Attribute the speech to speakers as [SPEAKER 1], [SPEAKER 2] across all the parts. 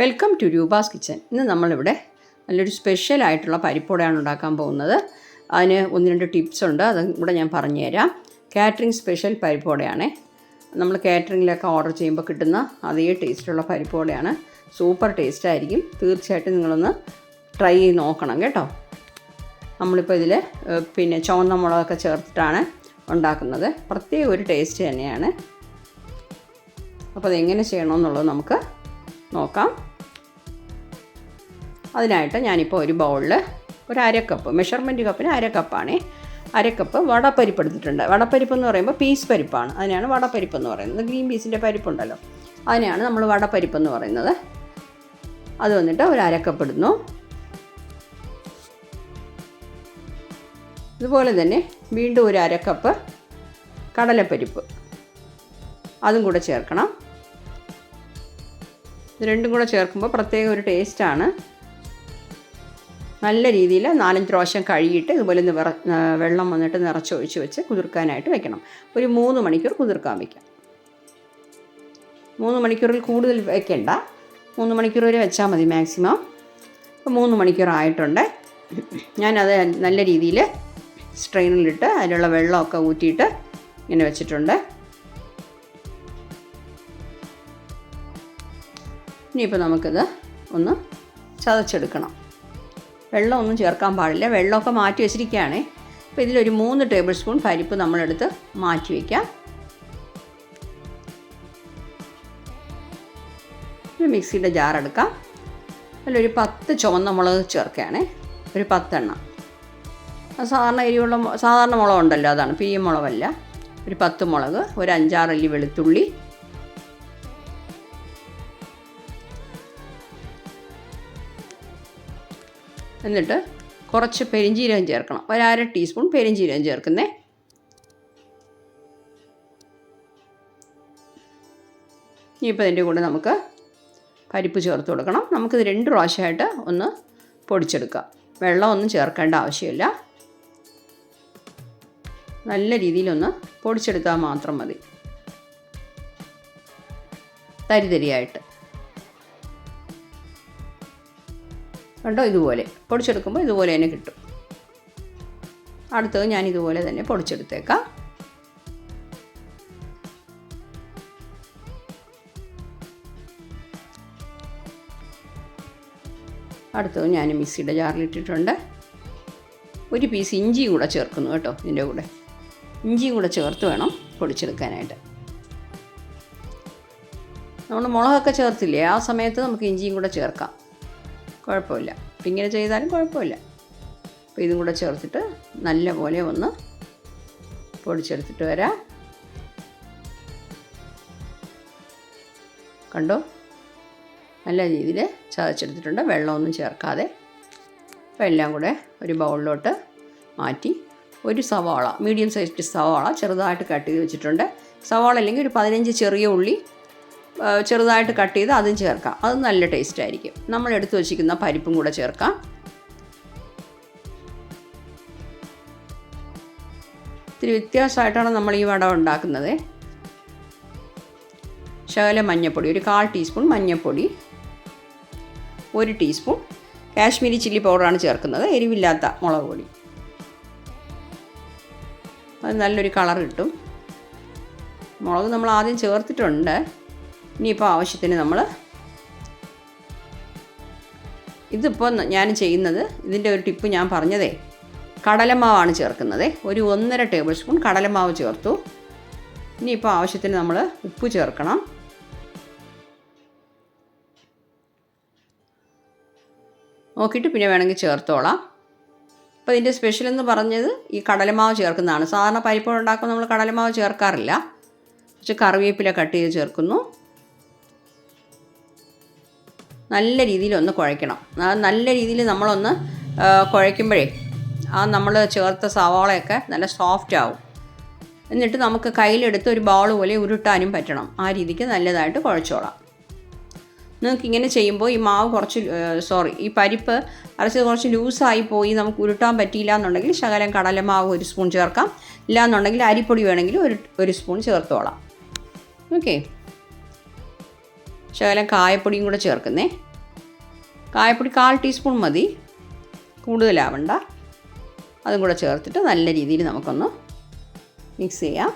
[SPEAKER 1] Welcome to Roopa's kitchen ഇന്ന് നമ്മളിവിടെ നല്ലൊരു സ്പെഷ്യൽ ആയിട്ടുള്ള പരിപ്പോടെയാണ് ഉണ്ടാക്കാൻ പോകുന്നത്. അതിന് ഒന്ന് രണ്ട് ടിപ്സ് ഉണ്ട്. അതും കൂടെ ഞാൻ പറഞ്ഞുതരാം. കാറ്ററിംഗ് സ്പെഷ്യൽ പരിപ്പോടെയാണ് നമ്മൾ കാറ്ററിങ്ങിലൊക്കെ ഓർഡർ ചെയ്യുമ്പോൾ കിട്ടുന്ന അതേ ടേസ്റ്റുള്ള പരിപ്പോടെയാണ് സൂപ്പർ ടേസ്റ്റ് ആയിരിക്കും. തീർച്ചയായിട്ടും നിങ്ങളൊന്ന് ട്രൈ ചെയ്ത് നോക്കണം കേട്ടോ. നമ്മളിപ്പോൾ ഇതിൽ പിന്നെ ചുവന്ന മുളകൊക്കെ ചേർത്തിട്ടാണ് ഉണ്ടാക്കുന്നത്. പ്രത്യേക ഒരു ടേസ്റ്റ് തന്നെയാണ്. അപ്പോൾ അതെങ്ങനെ ചെയ്യണമെന്നുള്ളത് നമുക്ക് നോക്കാം. അതിനായിട്ട് ഞാനിപ്പോൾ ഒരു ബൗളിൽ ഒരു അര കപ്പ് മെഷർമെന്റ് കപ്പിന് അര അരക്കപ്പ് അര കപ്പ് വടപ്പരിപ്പ് എടുത്തിട്ടുണ്ട്. വടപ്പരിപ്പ് എന്ന് പറയുമ്പോൾ പീസ് പരിപ്പാണ്. അതിനാണ് വടപ്പരിപ്പ് എന്ന് പറയുന്നത്. ഗ്രീൻ പീസിന്റെ പരിപ്പുണ്ടല്ലോ. അതിനെയാണ് നമ്മൾ വടപ്പരിപ്പ് എന്ന് പറയുന്നത്. അത് വന്നിട്ട് ഒരു അര കപ്പ് ഇടുന്നു. ഇതുപോലെ തന്നെ വീണ്ടും ഒരു അര കപ്പ് കടലപ്പരിപ്പ്. അതും കൂടെ ചേർക്കണം. ഇത് രണ്ടും കൂടെ ചേർക്കുമ്പോൾ പ്രത്യേക ഒരു ടേസ്റ്റാണ് നല്ല രീതിയിൽ നാലഞ്ച് പ്രാവശ്യം കഴുകിയിട്ട് ഇതുപോലെ നിറ വെള്ളം വന്നിട്ട് നിറച്ചൊഴിച്ച് വെച്ച് കുതിർക്കാനായിട്ട് വെക്കണം. ഒരു മൂന്ന് മണിക്കൂർ കുതിർക്കാൻ വയ്ക്കാം മൂന്ന് മണിക്കൂറിൽ കൂടുതൽ വെക്കണ്ട. മൂന്ന് മണിക്കൂർ വരെ വെച്ചാൽ മതി മാക്സിമം. അപ്പോൾ മൂന്ന് മണിക്കൂർ ആയിട്ടുണ്ട്. ഞാനത് നല്ല രീതിയിൽ സ്ട്രെയിനിലിട്ട് അതിലുള്ള വെള്ളമൊക്കെ ഊറ്റിയിട്ട് ഇങ്ങനെ വെച്ചിട്ടുണ്ട്. ഇനിയിപ്പോൾ നമുക്കിത് ഒന്ന് ചതച്ചെടുക്കണം. വെള്ളമൊന്നും ചേർക്കാൻ പാടില്ല. വെള്ളമൊക്കെ മാറ്റി വെച്ചിരിക്കുകയാണേ. അപ്പോൾ ഇതിലൊരു മൂന്ന് ടേബിൾ സ്പൂൺ പരിപ്പ് നമ്മളെടുത്ത് മാറ്റി വയ്ക്കാം ഒരു മിക്സിയുടെ ജാർ എടുക്കാം. അതിലൊരു പത്ത് ചുവന്ന മുളക് ചേർക്കുകയാണേ. ഒരു പത്തെണ്ണം. സാധാരണ എരിവുള്ള സാധാരണ മുളക് ഉണ്ടല്ലോ അതാണ്. പി മുളകല്ല. ഒരു പത്ത് മുളക് ഒരു അഞ്ചാറല്ലി വെളുത്തുള്ളി എന്നിട്ട് കുറച്ച് പെരിഞ്ചീരകം ചേർക്കണം. ഒരു അര ടീസ്പൂൺ പെരിഞ്ചീരകം ചേർക്കുന്നേ. ഇനിയിപ്പോൾ ഇതിന്റെ കൂടെ നമുക്ക് പരിപ്പ് ചേർത്ത് കൊടുക്കണം. നമുക്കിത് രണ്ട് പ്രാവശ്യമായിട്ട് ഒന്ന് പൊടിച്ചെടുക്കാം. വെള്ളമൊന്നും ചേർക്കേണ്ട ആവശ്യമില്ല. നല്ല രീതിയിലൊന്ന് പൊടിച്ചെടുത്താൽ മാത്രം മതി. തരിതരിയായിട്ട്. കണ്ടോ? ഇതുപോലെ. പൊടിച്ചെടുക്കുമ്പോൾ ഇതുപോലെ തന്നെ കിട്ടും. അടുത്തത് ഞാൻ ഇതുപോലെ തന്നെ പൊടിച്ചെടുത്തേക്കാം. അടുത്തത് ഞാൻ മിക്സിയുടെ ജാറിലിട്ടിട്ടുണ്ട്. ഒരു പീസ് ഇഞ്ചിയും കൂടെ ചേർക്കുന്നു കേട്ടോ ഇതിന്റെ കൂടെ. ഇഞ്ചിയും കൂടെ ചേർത്ത് വേണം പൊടിച്ചെടുക്കാനായിട്ട്. നമ്മൾ മുളകൊക്കെ ചേർത്തില്ലേ? ആ സമയത്ത് നമുക്ക് ഇഞ്ചിയും കൂടെ ചേർക്കാം. കുഴപ്പമില്ല. അപ്പം ഇങ്ങനെ ചെയ്താലും കുഴപ്പമില്ല. അപ്പോൾ ഇതും കൂടെ ചേർത്തിട്ട് നല്ല പോലെ ഒന്ന് പൊടിച്ചെടുത്തിട്ട് വരാം. കണ്ടോ? നല്ല രീതിയിൽ ചതച്ചെടുത്തിട്ടുണ്ട്. വെള്ളമൊന്നും ചേർക്കാതെ. അപ്പോൾ എല്ലാം കൂടെ ഒരു ബൗളിലോട്ട് മാറ്റി ഒരു സവാള മീഡിയം സൈസ് സവാള ചെറുതായിട്ട് കട്ട് ചെയ്ത് വെച്ചിട്ടുണ്ട്. സവാള അല്ലെങ്കിൽ ഒരു പതിനഞ്ച് ചെറിയ ഉള്ളി ചെറുതായിട്ട് കട്ട് ചെയ്ത് അതും ചേർക്കാം. അത് നല്ല ടേസ്റ്റ് ആയിരിക്കും. നമ്മൾ എടുത്തു വച്ചിരിക്കുന്ന പരിപ്പും കൂടെ ചേർക്കാം. ഇത്തിരി വ്യത്യാസമായിട്ടാണ് നമ്മൾ ഈ വട ഉണ്ടാക്കുന്നത്. ശകല മഞ്ഞൾപ്പൊടി ഒരു കാൽ ടീസ്പൂൺ മഞ്ഞൾപ്പൊടി ഒരു ടീസ്പൂൺ കാശ്മീരി ചില്ലി പൗഡറാണ് ചേർക്കുന്നത്. എരിവില്ലാത്ത മുളക് പൊടി. അത് നല്ലൊരു കളർ കിട്ടും. മുളക് നമ്മൾ ആദ്യം ചേർത്തിട്ടുണ്ട്. ഇനിയിപ്പോൾ ആവശ്യത്തിന് നമ്മൾ ഇതിപ്പോൾ ഞാൻ ചെയ്യുന്നത് ഇതിന്റെ ഒരു ടിപ്പ് ഞാൻ പറഞ്ഞതേ. കടലമാവാണ് ചേർക്കുന്നത്. ഒരു ഒന്നര ടേബിൾ സ്പൂൺ കടലമാവ് ചേർത്തു. ഇനിയിപ്പോൾ ആവശ്യത്തിന് നമ്മൾ ഉപ്പ് ചേർക്കണം. നോക്കിയിട്ട് പിന്നെ വേണമെങ്കിൽ ചേർത്തോളാം. അപ്പോൾ ഇതിന്റെ സ്പെഷ്യൽ എന്ന് പറഞ്ഞത് ഈ കടലമാവ് ചേർക്കുന്നതാണ്. സാധാരണ പരിപ്പ് ഉണ്ടാക്കുമ്പോൾ നമ്മൾ കടലമാവ് ചേർക്കാറില്ല. കുറച്ച് കറിവേപ്പില കട്ട് ചെയ്ത് ചേർക്കുന്നു. നല്ല രീതിയിൽ ഒന്ന് കുഴയ്ക്കണം. നല്ല രീതിയിൽ നമ്മളൊന്ന് കുഴയ്ക്കുമ്പോഴേ ആ നമ്മൾ ചേർത്ത സവാളയൊക്കെ നല്ല സോഫ്റ്റ് ആവും. എന്നിട്ട് നമുക്ക് കയ്യിലെടുത്ത് ഒരു ബോൾ പോലെ ഉരുട്ടാനും പറ്റണം. ആ രീതിക്ക് നല്ലതായിട്ട് കുഴച്ചോളാം. നിങ്ങൾക്ക് ഇങ്ങനെ ചെയ്യുമ്പോൾ ഈ മാവ് കുറച്ച് സോറി ഈ പരിപ്പ് അരച്ചത് കുറച്ച് ലൂസായി പോയി നമുക്ക് ഉരുട്ടാൻ പറ്റിയില്ല എന്നുണ്ടെങ്കിൽ ശകലം കടലമാവ് ഒരു സ്പൂൺ ചേർക്കാം. ഇല്ല എന്നുണ്ടെങ്കിൽ അരിപ്പൊടി വേണമെങ്കിൽ ഒരു ഒരു സ്പൂൺ ചേർത്തോളാം. ഓക്കെ ശകലം കായപ്പൊടിയും കൂടെ ചേർക്കുന്നേ. കായപ്പൊടി കാൽ ടീസ്പൂൺ മതി. കൂടുതലാവണ്ട. അതും കൂടെ ചേർത്തിട്ട് നല്ല രീതിയിൽ നമുക്കൊന്ന് മിക്സ് ചെയ്യാം.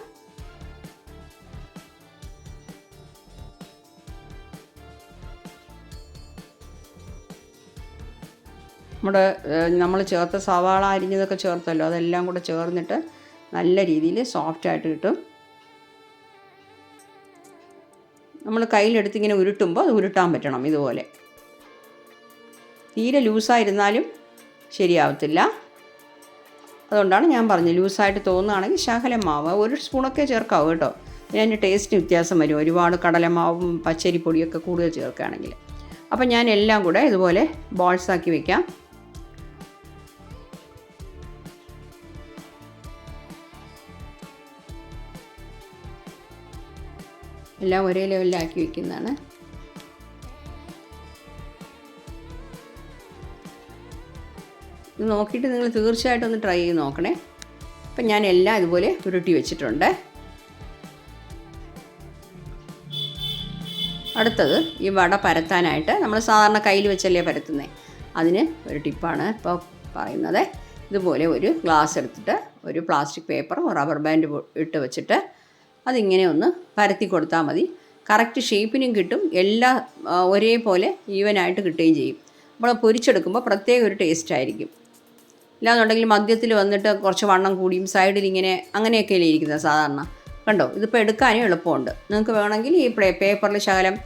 [SPEAKER 1] നമ്മുടെ നമ്മൾ ചേർത്ത സവാള അരിഞ്ഞതൊക്കെ ചേർത്തല്ലോ. അതെല്ലാം കൂടെ ചേർന്നിട്ട് നല്ല രീതിയിൽ സോഫ്റ്റായിട്ട് കിട്ടും. നമ്മൾ കയ്യിലെടുത്ത് ഇങ്ങനെ ഉരുട്ടുമ്പോൾ അത് ഉരുട്ടാൻ പറ്റണം ഇതുപോലെ. തീരെ ലൂസായിരുന്നാലും ശരിയാവത്തില്ല. അതുകൊണ്ടാണ് ഞാൻ പറഞ്ഞത് ലൂസായിട്ട് തോന്നുകയാണെങ്കിൽ ശകലമാവ് ഒരു സ്പൂണൊക്കെ ചേർക്കാവും കേട്ടോ. ഞാൻ ടേസ്റ്റ് വ്യത്യാസം വരും. ഒരുപാട് കടലമാവും പച്ചരിപ്പൊടിയൊക്കെ കൂടുതൽ ചേർക്കുകയാണെങ്കിൽ. അപ്പം ഞാൻ എല്ലാം കൂടെ ഇതുപോലെ ബോൾസാക്കി വയ്ക്കാം എല്ലാം ഒരേ ലെവലിലാക്കി വെക്കുന്നതാണ്. ഇത് നോക്കിയിട്ട് നിങ്ങൾ തീർച്ചയായിട്ടും ഒന്ന് ട്രൈ ചെയ്ത് നോക്കണേ. അപ്പം ഞാൻ എല്ലാം ഇതുപോലെ ഉരുട്ടി വെച്ചിട്ടുണ്ട്. അടുത്തത് ഈ വട പരത്താനായിട്ട് നമ്മൾ സാധാരണ കയ്യിൽ വെച്ചല്ലേ പരത്തുന്നത് അതിന് ഒരു ടിപ്പാണ് ഇപ്പോൾ പറയുന്നത്. ഇതുപോലെ ഒരു ഗ്ലാസ് എടുത്തിട്ട് ഒരു പ്ലാസ്റ്റിക് പേപ്പറും റബ്ബർ ബാൻഡ് ഇട്ട് വെച്ചിട്ട് അതിങ്ങനെ ഒന്ന് പരത്തി കൊടുത്താൽ മതി. കറക്റ്റ് ഷേപ്പിനും കിട്ടും. എല്ലാ ഒരേപോലെ ഈവനായിട്ട് കിട്ടുകയും ചെയ്യും. നമ്മൾ പൊരിച്ചെടുക്കുമ്പോൾ പ്രത്യേക ഒരു ടേസ്റ്റ് ആയിരിക്കും. ഇല്ലാന്നുണ്ടെങ്കിൽ മധ്യത്തിൽ വന്നിട്ട് കുറച്ച് വണ്ണം കൂടിയും സൈഡിൽ ഇങ്ങനെ അങ്ങനെയൊക്കെയല്ലേ ഇരിക്കുന്നത് സാധാരണ. കണ്ടോ? ഇതിപ്പോൾ എടുക്കാനും എളുപ്പമുണ്ട്. നിങ്ങൾക്ക് വേണമെങ്കിൽ ഈ പേപ്പറിൽ ശകലം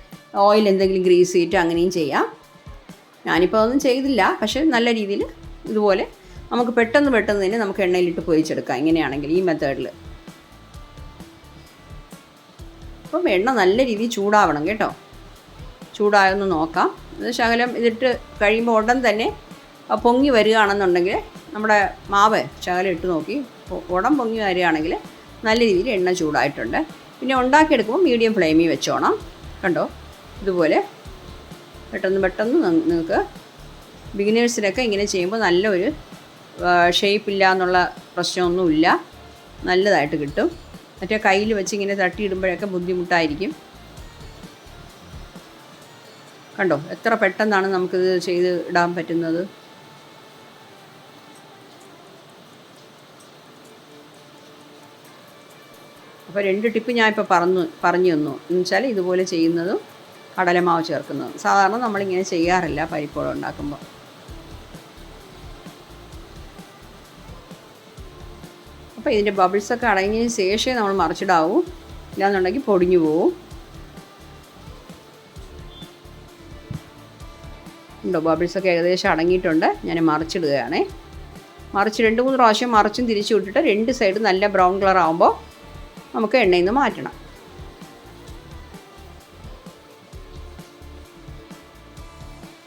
[SPEAKER 1] ഓയിൽ എന്തെങ്കിലും ഗ്രീസ് ചെയ്തിട്ട് അങ്ങനെയും ചെയ്യാം. ഞാനിപ്പോൾ അതൊന്നും ചെയ്തില്ല. പക്ഷേ നല്ല രീതിയിൽ ഇതുപോലെ നമുക്ക് പെട്ടെന്ന് പെട്ടെന്ന് തന്നെ നമുക്ക് എണ്ണയിലിട്ട് പൊയിച്ചെടുക്കാം ഇങ്ങനെയാണെങ്കിൽ ഈ മെത്തേഡിൽ അപ്പം എണ്ണ നല്ല രീതിയിൽ ചൂടാവണം കേട്ടോ. ചൂടായൊന്ന് നോക്കാം. ഇത് ശകലം ഇതിട്ട് കഴിയുമ്പോൾ ഉടൻ തന്നെ പൊങ്ങി വരികയാണെന്നുണ്ടെങ്കിൽ നമ്മുടെ മാവ് ശകലം ഇട്ട് നോക്കി. ഉടം പൊങ്ങി വരികയാണെങ്കിൽ നല്ല രീതിയിൽ എണ്ണ ചൂടായിട്ടുണ്ട്. പിന്നെ ഉണ്ടാക്കിയെടുക്കുമ്പോൾ മീഡിയം ഫ്ലെയിമിൽ വെച്ചോണം. കണ്ടോ? ഇതുപോലെ പെട്ടെന്ന് പെട്ടെന്ന് നിങ്ങൾക്ക് ബിഗിനേഴ്സിനൊക്കെ ഇങ്ങനെ ചെയ്യുമ്പോൾ നല്ലൊരു ഷേപ്പില്ല എന്നുള്ള പ്രശ്നമൊന്നുമില്ല. നല്ലതായിട്ട് കിട്ടും. മറ്റേ കയ്യിൽ വെച്ച് ഇങ്ങനെ തട്ടിയിടുമ്പോഴൊക്കെ ബുദ്ധിമുട്ടായിരിക്കും. കണ്ടോ? എത്ര പെട്ടെന്നാണ് നമുക്കിത് ചെയ്ത് ഇടാൻ പറ്റുന്നത്? അപ്പോൾ രണ്ട് ടിപ്പ് ഞാൻ ഇപ്പോൾ പറഞ്ഞു പറഞ്ഞു തന്നു. എന്ന് വെച്ചാൽ ഇതുപോലെ ചെയ്യുന്നതും കടലമാവ് ചേർക്കുന്നതും. സാധാരണ നമ്മളിങ്ങനെ ചെയ്യാറില്ല പരിപ്പോളം ഉണ്ടാക്കുമ്പോൾ അപ്പോൾ ഇതിന്റെ ബബിൾസൊക്കെ അടങ്ങിയതിന് ശേഷമേ നമ്മൾ മറിച്ചിടാവൂ. ഇല്ലാന്നുണ്ടെങ്കിൽ പൊടിഞ്ഞു പോവും. ഉണ്ടോ? ബബിൾസൊക്കെ ഏകദേശം അടങ്ങിയിട്ടുണ്ട്. ഞാൻ മറിച്ചിടുകയാണേ. മറിച്ച് രണ്ട് മൂന്ന് പ്രാവശ്യം മറിച്ചും തിരിച്ചു വിട്ടിട്ട് രണ്ട് സൈഡ് നല്ല ബ്രൗൺ കളർ ആകുമ്പോൾ നമുക്ക് എണ്ണയിൽ നിന്ന് മാറ്റണം.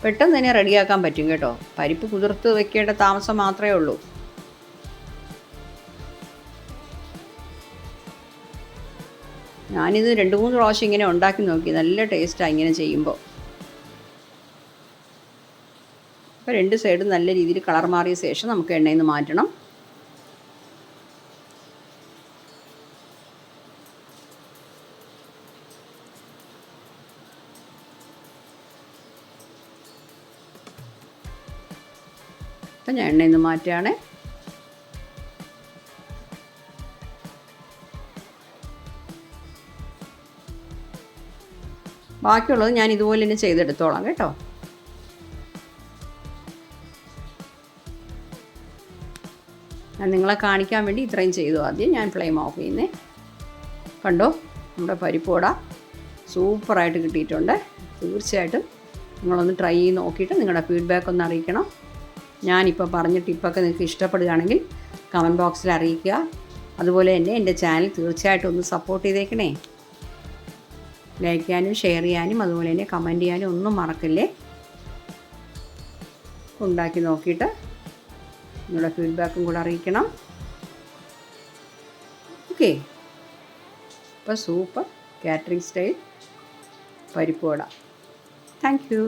[SPEAKER 1] പെട്ടെന്ന് തന്നെ റെഡിയാക്കാൻ പറ്റും കേട്ടോ. പരിപ്പ് കുതിർത്ത് വെക്കേണ്ട താമസം മാത്രമേ ഉള്ളൂ. ഞാനിത് രണ്ട് മൂന്ന് പ്രാവശ്യം ഇങ്ങനെ ഉണ്ടാക്കി നോക്കി. നല്ല ടേസ്റ്റാണ് ഇങ്ങനെ ചെയ്യുമ്പോൾ അപ്പോൾ രണ്ട് സൈഡും നല്ല രീതിയിൽ കളർ മാറിയ ശേഷം നമുക്ക് എണ്ണയിൽ നിന്ന് മാറ്റണം. അപ്പം ഞാൻ എണ്ണയിൽ നിന്ന് മാറ്റുകയാണ്. ബാക്കിയുള്ളത് ഞാൻ ഇതുപോലെ തന്നെ ചെയ്തെടുത്തോളാം കേട്ടോ. ഞാൻ നിങ്ങളെ കാണിക്കാൻ വേണ്ടി ഇത്രയും ചെയ്തു ആദ്യം. ഞാൻ ഫ്ലെയിം ഓഫ് ചെയ്യുന്നേ. കണ്ടോ? നമ്മുടെ പരിപ്പോട സൂപ്പറായിട്ട് കിട്ടിയിട്ടുണ്ട്. തീർച്ചയായിട്ടും നിങ്ങളൊന്ന് ട്രൈ ചെയ്ത് നോക്കിയിട്ട് നിങ്ങളുടെ ഫീഡ്ബാക്ക് ഒന്ന് അറിയിക്കണം. ഞാനിപ്പോൾ പറഞ്ഞ ടിപ്പൊക്കെ നിങ്ങൾക്ക് ഇഷ്ടപ്പെടുകയാണെങ്കിൽ കമന്റ് ബോക്സിൽ അറിയിക്കുക. അതുപോലെ തന്നെ എന്റെ ചാനൽ തീർച്ചയായിട്ടും ഒന്ന് സപ്പോർട്ട് ചെയ്തേക്കണേ. ലൈക്ക് ചെയ്യാനും ഷെയർ ചെയ്യാനും അതുപോലെ തന്നെ കമന്റ് ചെയ്യാനും ഒന്നും മറക്കല്ലേ? ഉണ്ടാക്കി നോക്കിയിട്ട് നിങ്ങളുടെ ഫീഡ്ബാക്കും കൂടെ അറിയിക്കണം. ഓക്കെ അപ്പോൾ സൂപ്പർ കാറ്ററിംഗ് സ്റ്റൈൽ പരിപ്പ് വട. Thank you